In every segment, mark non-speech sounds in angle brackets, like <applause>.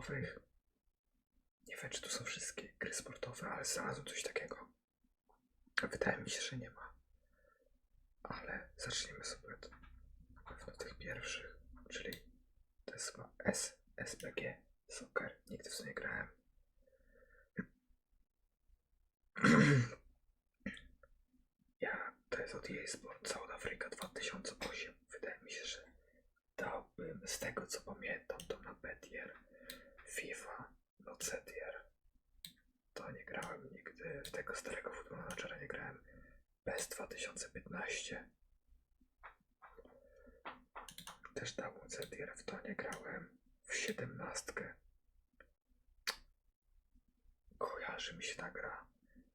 sportowych. Nie wiem, czy tu są wszystkie gry sportowe, ale znalazłem coś takiego. Wydaje mi się, że nie ma. Ale zacznijmy sobie od na pewno tych pierwszych, czyli to jest chyba S, SPG, Soccer. Nigdy w to nie grałem. <clears throat> Ja, to jest od EA Sport South Africa 2008. Wydaje mi się, że dałbym z tego co pamiętam to na Betier, FIFA, no Cetier. To nie grałem nigdy, w tego starego Football Managera nie grałem. PES 2015. Też dałbym Cetier, w to nie grałem. W 17. Kojarzy mi się ta gra,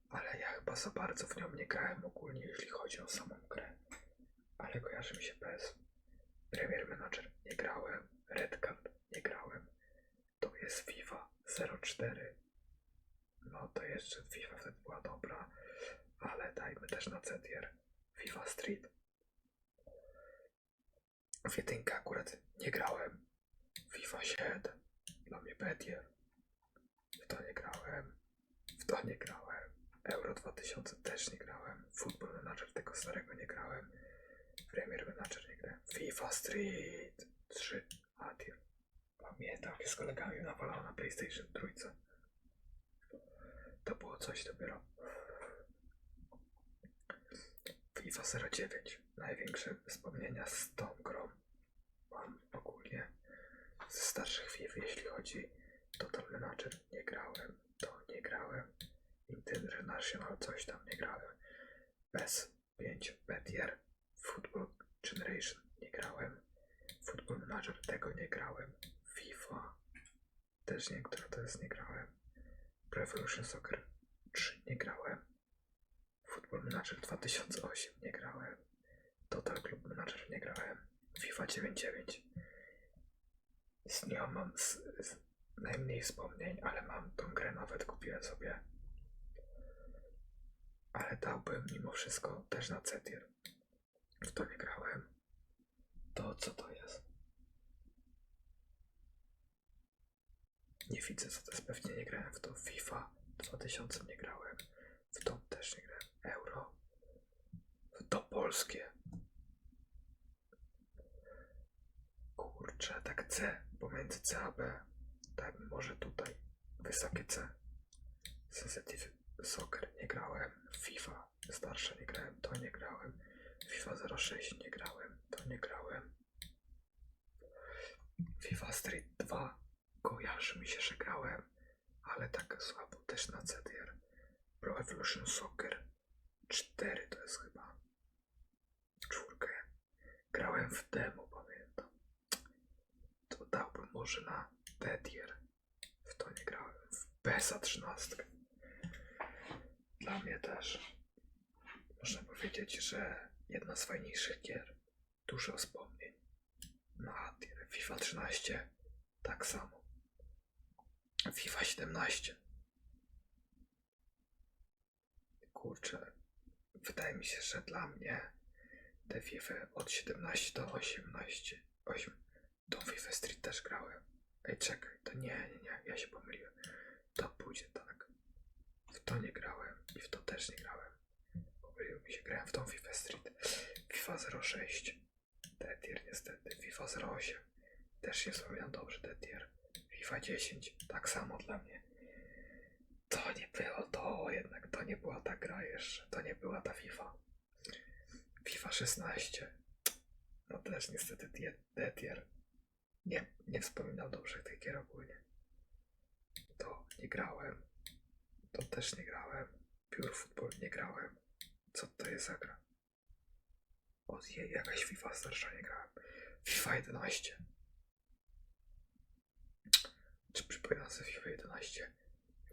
ale ja chyba za bardzo w nią nie grałem ogólnie, jeśli chodzi o samą grę. Ale kojarzy mi się PES. Premier Manager nie grałem, Red Card nie grałem. To jest FIFA 04. No to jeszcze FIFA wtedy była dobra, ale dajmy też na Cetier. FIFA Street. W jedynkę akurat nie grałem. FIFA 7. Dla mnie Betier. W to nie grałem. W to nie grałem. Euro 2000 też nie grałem. Football Manager tego starego nie grałem. Premier Manager nie grałem. FIFA Street 3. Atier. Pamiętam, jak z kolegami nawalał na PlayStation 3. To było coś dopiero. FIFA 09. Największe wspomnienia z tą grą mam ogólnie ze starszych FIFA, jeśli chodzi Total Manager. Nie grałem, to nie grałem. International coś tam nie grałem. PES 5, Betier, Football Generation nie grałem. Football Manager tego nie grałem. FIFA też nie, która to jest nie grałem. Pro Evolution Soccer 3 nie grałem. Football Manager 2008 nie grałem. Total Club Manager nie grałem. FIFA 99 z nią mam z, z najmniej wspomnień, ale mam tą grę nawet kupiłem sobie. Ale dałbym mimo wszystko też na Cetier. W to nie grałem. To co to jest? Nie widzę co to jest. Pewnie nie grałem w to. FIFA 2000 nie grałem. W to też nie grałem. Euro. W to polskie. Kurczę, tak C. Pomiędzy C a B. Tak, może tutaj. Wysokie C. Sensitive Soccer nie grałem. FIFA starsza nie grałem. To nie grałem. FIFA 06 nie grałem. To nie grałem. FIFA Street 2 kojarzy mi się, że grałem, ale tak słabo też na CDR. Pro Evolution Soccer 4 to jest chyba. Czwórkę. Grałem w demo, pamiętam. To dałbym może na Dedier. W to nie grałem. W PESA 13. Dla mnie też. Można powiedzieć, że jedna z fajniejszych gier. Dużo wspomnień. Na Adier. FIFA 13. Tak samo. FIFA 17. Kurczę, wydaje mi się, że dla mnie te FIFA od 17 do 18, 8, tą FIFA Street też grałem. Ej, czekaj, to nie, nie, nie, ja się pomyliłem. To pójdzie tak. W to nie grałem i w to też nie grałem. Pomyliło mi się, grałem w tą FIFA Street. FIFA 06. Detier niestety. FIFA 08. Też nie wspominam dobrze Detier. FIFA 10. Tak samo dla mnie. To nie było to jednak. To nie była ta gra jeszcze. To nie była ta FIFA. FIFA 16. No też niestety Detier. Nie, nie wspominam dobrze tych gier ogólnie. To nie grałem. To też nie grałem. Pure Football nie grałem. Co to jest za gra? Ojej, jakaś FIFA starsza nie grałem. FIFA 11. Czy przypominam sobie FIFA 11?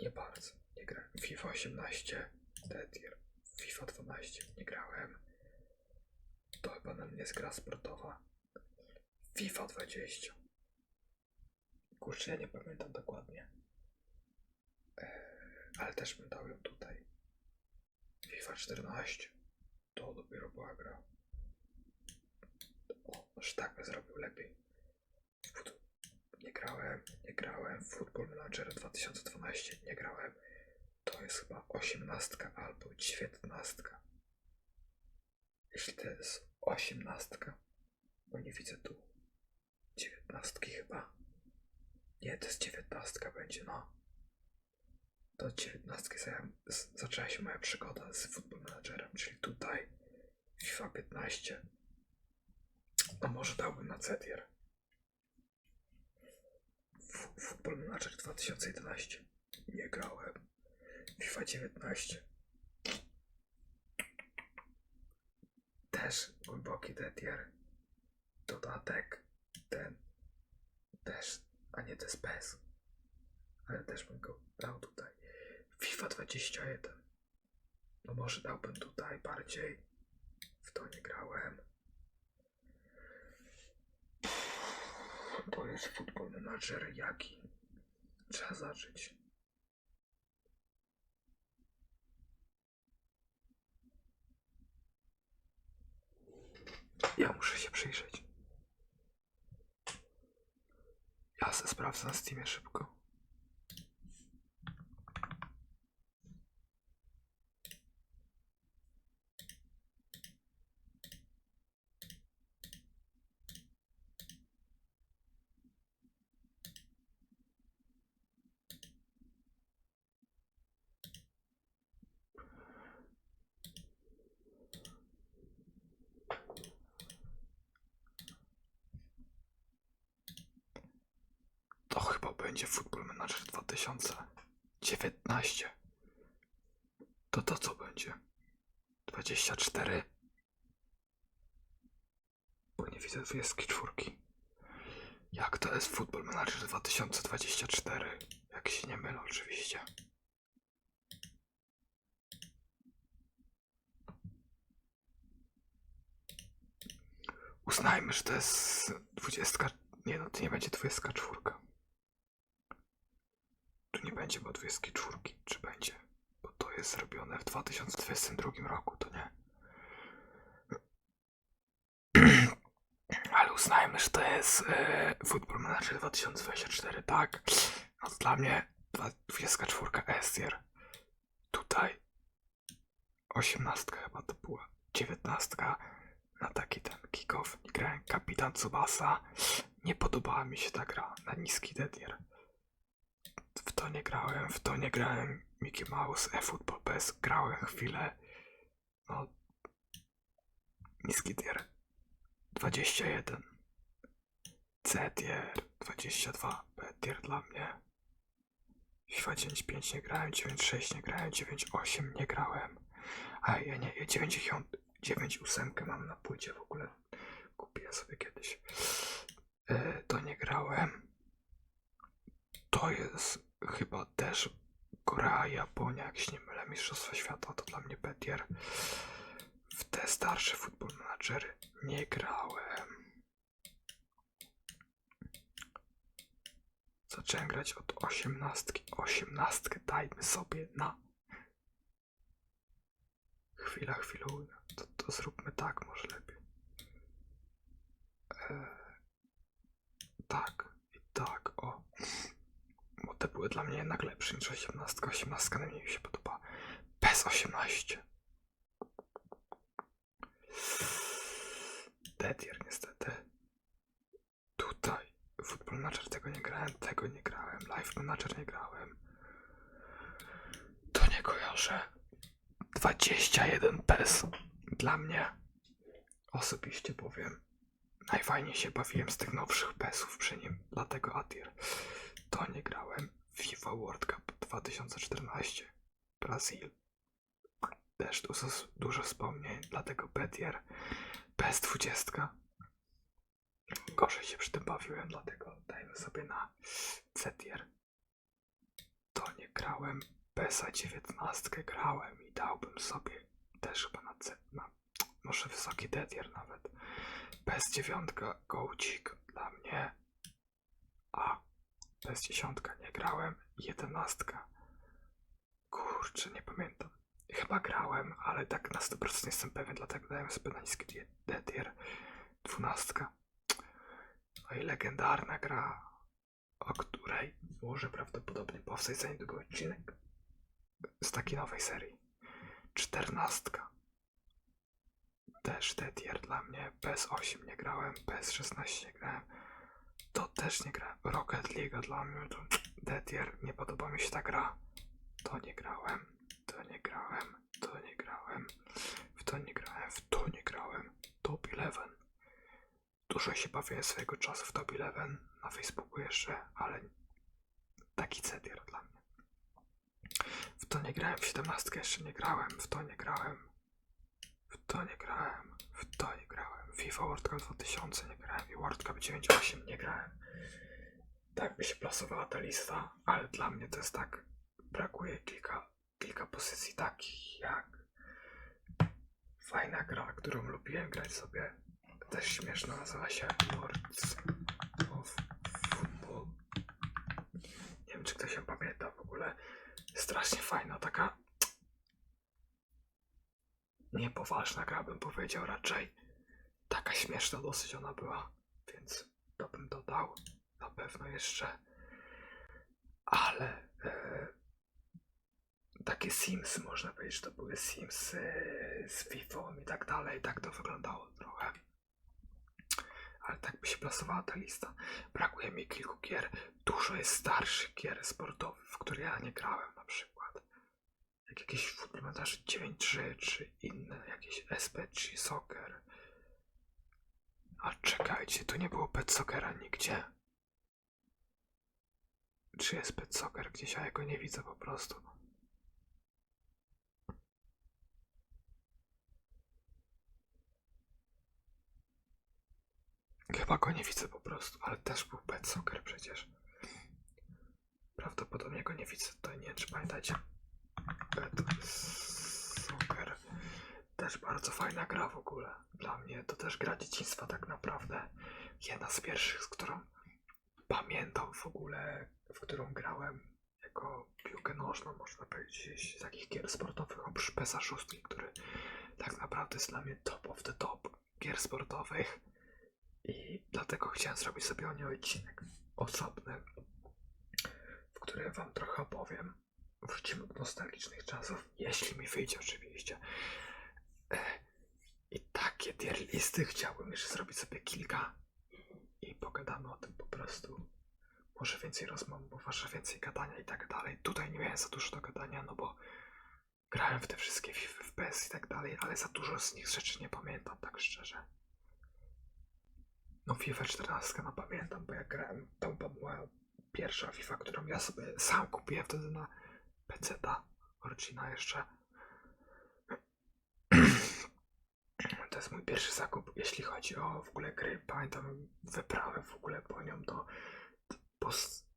Nie bardzo. Nie grałem. FIFA 18. Dedier. FIFA 12. Nie grałem. To chyba na mnie jest gra sportowa. FIFA 20. Kurczę, ja nie pamiętam dokładnie. Eee, ale też bym dał ją tutaj. FIFA 14. To dopiero była gra. O, że tak by zrobił lepiej. Nie grałem, nie grałem. Football Manager 2012 nie grałem. To jest chyba osiemnastka albo dziewiętnastka. Jeśli to jest osiemnastka, bo nie widzę tu dziewiętnastki chyba. Nie, to jest dziewiętnastka będzie, no. Od dziewiętnastki zaczęła się moja przygoda z Football Managerem, czyli tutaj FIFA 15. A może dałbym na Cetier. Football Manager 2011. Nie grałem. FIFA 19. Też głęboki detier. Dodatek ten. Też. A nie, jest PES. Ale też bym go dał tutaj. FIFA 21. No może dałbym tutaj bardziej. W to nie grałem. To jest Football Manager jaki? Trzeba zacząć. Ja muszę się przyjrzeć. Ja se sprawdzę na Steamie szybko. To chyba będzie Football Manager 2019. To to co będzie? 24. Bo nie widzę 24. Jak to jest Football Manager 2024? Jak się nie mylę oczywiście. Uznajmy, że to jest 20. Nie no, to nie będzie 24. Tu nie będzie bo 24, czy będzie? Bo to jest zrobione w 2022 roku, to nie? <clears throat> Ale uznajmy, że to jest e, Football Manager 2024, tak? No dla mnie dwa- 24 Estier. Tutaj 18 chyba to była. 19 na taki ten kick-off. Grałem Kapitan Tsubasa. Nie podobała mi się ta gra na niski dedier. To nie grałem, w to nie grałem. Mickey Mouse, eFootball PS grałem chwilę. No. Niski tier. 21. C tier. 22. B tier dla mnie. FIFA 9.5 nie grałem, 9.6 nie grałem, 9.8 nie grałem. A ja nie, ja 9.8 mam na płycie w ogóle. Kupiłem sobie kiedyś. E, to nie grałem. To jest chyba też Korea, Japonia, jak się nie mylę, Mistrzostwa Świata, to dla mnie Petier. W te starsze Football Managery nie grałem. Zacząłem grać od osiemnastki. Osiemnastkę dajmy sobie na... Chwila, chwila. To, to zróbmy tak może lepiej. Eee, tak i tak, o. Bo te były dla mnie jednak lepsze niż 18. 18 najmniej mi się podoba. Bez 18. Dedier niestety. Tutaj. Football Manager tego nie grałem, tego nie grałem. Life Manager nie grałem. To nie kojarzę. 21 PES. Dla mnie. Osobiście powiem. Najfajniej się bawiłem z tych nowszych PESów przy nim. Dlatego Atier. To nie grałem. FIFA World Cup 2014. Brazil. Też dużo, dużo wspomnień, dlatego Petier. PS 20. Gorzej się przy tym bawiłem, dlatego dajmy sobie na Cetier. To nie grałem. PESA 19 grałem i dałbym sobie też chyba na C, na może wysoki Dedier nawet. PS 9 Gołcik dla mnie. A PS 10 nie grałem. 11. Kurczę, nie pamiętam. Chyba grałem, ale tak na 100% jestem pewien, dlatego dałem sobie na niski Dedier. 12. No i legendarna gra o której może prawdopodobnie powstać za niedługo odcinek z takiej nowej serii. Czternastka. Też D-tier dla mnie. PS8 nie grałem, PS16 nie grałem. To też nie grałem. Rocket League dla mnie to D-tier. Nie podoba mi się ta gra. To nie grałem, to nie grałem, to nie grałem, w to nie grałem, w to nie grałem. Top 11. Dużo się bawiłem swojego czasu w Top 11 na Facebooku jeszcze, ale taki C-tier dla mnie. W to nie grałem, w 17 jeszcze nie grałem, w to nie grałem, w to nie grałem, w to nie grałem. FIFA World Cup 2000 nie grałem i World Cup 98 nie grałem. Tak by się plasowała ta lista, ale dla mnie to jest tak, brakuje kilka, kilka pozycji takich jak fajna gra, którą lubiłem grać sobie, też śmieszna, nazywa się Lords of Football. Nie wiem, czy ktoś się pamięta w ogóle. Strasznie fajna, taka niepoważna gra, bym powiedział raczej. Taka śmieszna dosyć ona była, więc to bym dodał na pewno jeszcze. Ale e, takie Sims, można powiedzieć, że to były Sims e, z FIFA i tak dalej, tak to wyglądało trochę. Ale tak by się plasowała ta lista. Brakuje mi kilku gier. Dużo jest starszych gier sportowych, w które ja nie grałem na przykład. Jak jakieś Footballmanager 9.3 czy inne, jakieś SP3 Soccer. A czekajcie, tu nie było Pet Soccera nigdzie. Czy jest Pet Soccer gdzieś, ja go nie widzę po prostu. Chyba go nie widzę po prostu, ale też był Pet Soccer przecież. Prawdopodobnie go nie widzę tutaj, nie wiem czy pamiętacie. Pet Soccer. Też bardzo fajna gra w ogóle. Dla mnie to też gra dzieciństwa tak naprawdę. Jedna z pierwszych, z którą pamiętam w ogóle, w którą grałem jako piłkę nożną, można powiedzieć, z takich gier sportowych, oprócz PESA 6, który tak naprawdę jest dla mnie top of the top gier sportowych. I dlatego chciałem zrobić sobie o niej odcinek osobny, w którym wam trochę opowiem. Wrócimy do nostalgicznych czasów, jeśli mi wyjdzie oczywiście. I takie tier listy chciałbym jeszcze zrobić sobie kilka i pogadamy o tym po prostu. Może więcej rozmów, bo wasze więcej gadania i tak dalej. Tutaj nie miałem za dużo do gadania, no bo grałem w te wszystkie FIFA, FPS i tak dalej, ale za dużo z nich rzeczy nie pamiętam, tak szczerze. No FIFA 14 no pamiętam, bo jak grałem, to była pierwsza FIFA, którą ja sobie sam kupiłem wtedy na PC-ta, Origina jeszcze. To jest mój pierwszy zakup, jeśli chodzi o w ogóle gry. Pamiętam wyprawę w ogóle po nią do, do,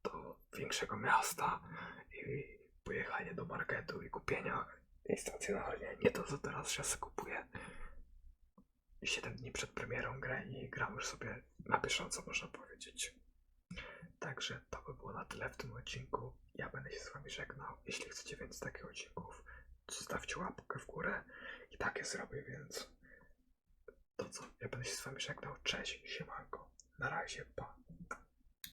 do większego miasta i pojechanie do marketu i kupienia i. Nie to, co teraz ja sobie kupuję. 7 dni przed premierą grę i gram już sobie na bieżąco, można powiedzieć. Także to by było na tyle w tym odcinku. Ja będę się z wami żegnał. Jeśli chcecie więcej takich odcinków, zostawcie łapkę w górę i takie zrobię, więc to co? Ja będę się z wami żegnał. Cześć, siemanko. Na razie, pa.